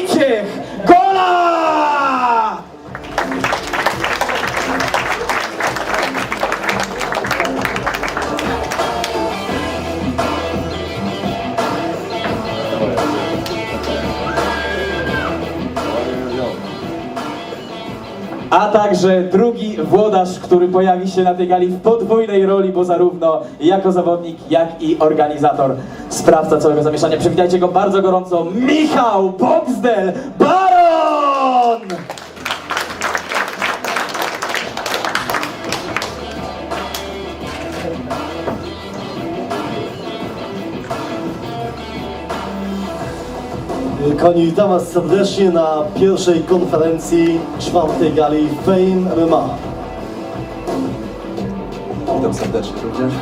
Nietzsche A także drugi włodarz, który pojawi się na tej gali w podwójnej roli, bo zarówno jako zawodnik, jak i organizator, sprawca całego zamieszania. Przywitajcie go bardzo gorąco, Michał Boxdel Koni, witam Was serdecznie na pierwszej konferencji czwartej gali Fame MMA. Witam serdecznie również.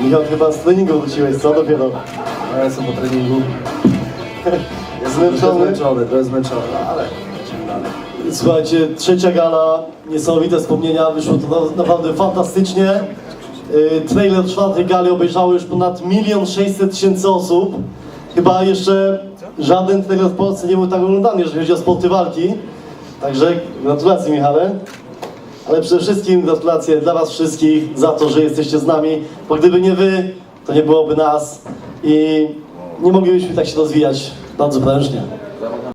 Michał, chyba z treningu wróciłeś, co dopiero? Ja jestem po treningu. Jest Trochę zmęczony? zmęczony, trochę zmęczony, no ale lecimy dalej. Słuchajcie, trzecia gala, niesamowite wspomnienia, wyszło to na- naprawdę fantastycznie. Yy, Trailer czwartej gali obejrzało już ponad milion sześćset tysięcy osób. Chyba jeszcze żaden trailer w Polsce nie był tak oglądany, jeżeli chodzi o sporty walki. Także gratulacje Michale. Ale przede wszystkim gratulacje dla Was wszystkich za to, że jesteście z nami, bo gdyby nie Wy, to nie byłoby nas i nie moglibyśmy tak się rozwijać bardzo prężnie.